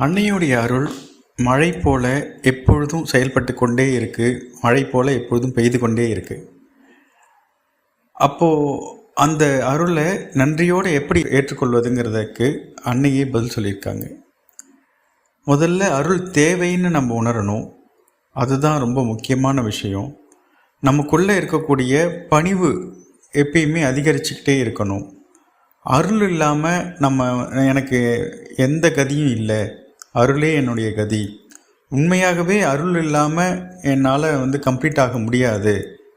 அன்னையுடைய அருள் மழை போல எப்பொழுதும் செயல்பட்டு கொண்டே இருக்குது மழை போல எப்பொழுதும் பெய்து கொண்டே இருக்குது அப்போது அந்த அருளை நன்றியோடு எப்படி ஏற்றுக்கொள்வதுங்கிறதுக்கு அன்னையே பதில் சொல்லியிருக்காங்க. முதல்ல அருள் தேவைன்னு நம்ம உணரணும். அதுதான் ரொம்ப முக்கியமான விஷயம். நமக்குள்ளே இருக்கக்கூடிய பணிவு எப்பயுமே அதிகரிச்சுக்கிட்டே இருக்கணும். அருள் இல்லாமல் நம்ம எனக்கு எந்த கதியும் இல்லை. அருளே என்னுடைய கதி. உண்மையாகவே அருள் இல்லாமல் என்னால் வந்து கம்ப்ளீட் ஆக முடியாது.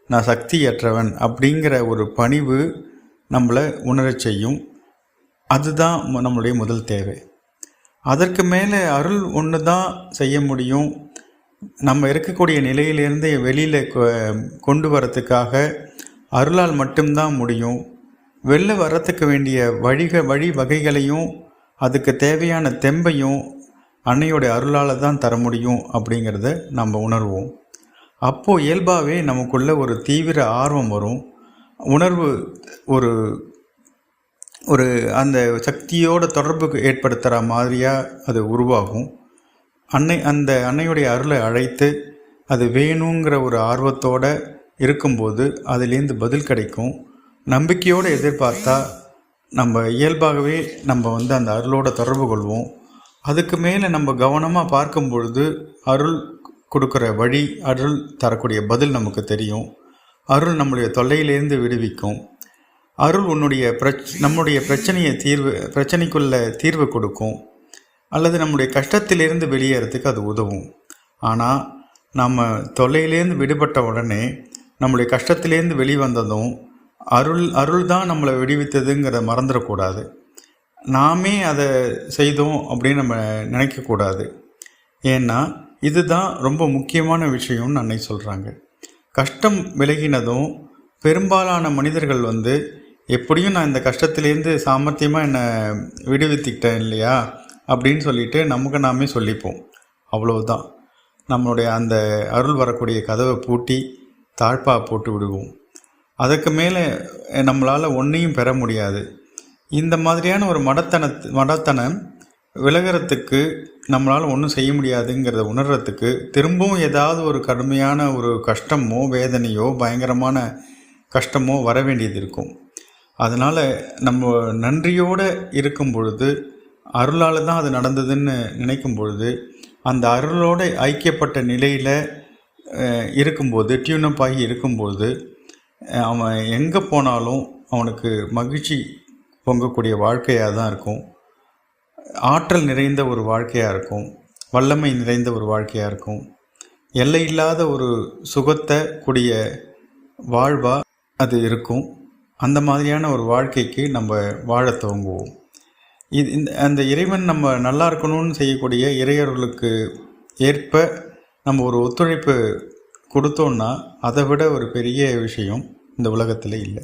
நான் சக்தியற்றவன் அப்படிங்கிற ஒரு பணிவு நம்மளை உணரச் செய்யும். அதுதான் நம்மளுடைய முதல் தேவை. அதற்கு மேலே அருள் ஒன்று தான் செய்ய முடியும். நம்ம இருக்கக்கூடிய நிலையிலிருந்து வெளியில் கொண்டு வரத்துக்காக அருளால் மட்டும்தான் முடியும். வெளில வர்றதுக்கு வேண்டிய வழிக வழி வகைகளையும் அதுக்கு தேவையான தெம்பையும் அன்னையோடைய அருளால் தான் தர முடியும் அப்படிங்கிறத நம்ம உணர்வோம். அப்போது இயல்பாகவே நமக்குள்ள ஒரு தீவிர ஆர்வம் வரும். உணர்வு ஒரு ஒரு அந்த சக்தியோட தொடர்புக்கு ஏற்படுத்துகிற மாதிரியாக அது உருவாகும். அன்னை அந்த அன்னையுடைய அருளை அழைத்து அது வேணுங்கிற ஒரு ஆர்வத்தோட இருக்கும்போது அதுலேருந்து பதில் கிடைக்கும். நம்பிக்கையோடு எதிர்பார்த்தா நம்ம இயல்பாகவே நம்ம வந்து அந்த அருளோட தொடர்பு கொள்வோம். அதுக்கு மேலே நம்ம கவனமாக பார்க்கும் பொழுது அருள் கொடுக்குற வழி அருள் தரக்கூடிய பதில் நமக்கு தெரியும். அருள் நம்முடைய தொல்லையிலேருந்து விடுவிக்கும். அருள் உன்னுடைய பிரச் நம்முடைய பிரச்சனையை தீர்வு பிரச்சனைக்குள்ள தீர்வு கொடுக்கும். அல்லது நம்முடைய கஷ்டத்திலிருந்து வெளியேறதுக்கு அது உதவும். ஆனால் நம்ம தொல்லையிலேருந்து விடுபட்ட உடனே நம்முடைய கஷ்டத்திலேருந்து வெளிவந்ததும் அருள் அருள் தான் நம்மளை விடுவித்ததுங்கிறத மறந்துடக்கூடாது. நாமே அதை செய்தோம் அப்படின்னு நம்ம நினைக்கக்கூடாது. ஏன்னா இதுதான் ரொம்ப முக்கியமான விஷயம்னு அன்னை சொல்கிறாங்க கஷ்டம் விலகினதும் பெரும்பாலான மனிதர்கள் வந்து எப்படியும் நான் இந்த கஷ்டத்துலேருந்து சாமர்த்தியமாக என்னை விடுவித்துக்கிட்டேன் இல்லையா? அப்படின்னு சொல்லிட்டு நமக்கு நாமே சொல்லிப்போம். அவ்வளவுதான். நம்மளுடைய அந்த அருள் வரக்கூடிய கதவை பூட்டி தாழ்ப்பாக போட்டு விடுவோம். அதுக்கு மேலே நம்மளால் ஒன்றையும் பெற முடியாது. இந்த மாதிரியான ஒரு மடத்தன மடத்தனம் விலகிறதுக்கு நம்மளால் ஒன்றும் செய்ய முடியாதுங்கிறத உணர்றதுக்கு திரும்பவும் ஏதாவது ஒரு கடுமையான ஒரு கஷ்டமோ வேதனையோ பயங்கரமான கஷ்டமோ வர வேண்டியது இருக்கும். அதனால் நம்ம நன்றியோடு இருக்கும் பொழுது அருளால் தான் அது நடந்ததுன்னு நினைக்கும் பொழுது அந்த அருளோடு ஐக்கியப்பட்ட நிலையில் இருக்கும்போது டியூனப் ஆகி இருக்கும்போது அவன் எங்கே போனாலும் அவனுக்கு மகிழ்ச்சி பொங்கக்கூடிய வாழ்க்கையாக தான் இருக்கும். ஆற்றல் நிறைந்த ஒரு வாழ்க்கையாக இருக்கும். வல்லமை நிறைந்த ஒரு வாழ்க்கையாக இருக்கும். எல்லை இல்லாத ஒரு சுகத்தை கூடிய வாழ்வாக அது இருக்கும். அந்த மாதிரியான ஒரு வாழ்க்கைக்கு நம்ம வாழத் துவங்குவோம். இது இந்த அந்த இறைவன் நம்ம நல்லா இருக்கணும்னு செய்யக்கூடிய இறையர்களுக்கு ஏற்ப நம்ம ஒரு ஒத்துழைப்பு கொடுத்தோன்னா அதை விட ஒரு பெரிய விஷயம் இந்த உலகத்தில் இல்லை.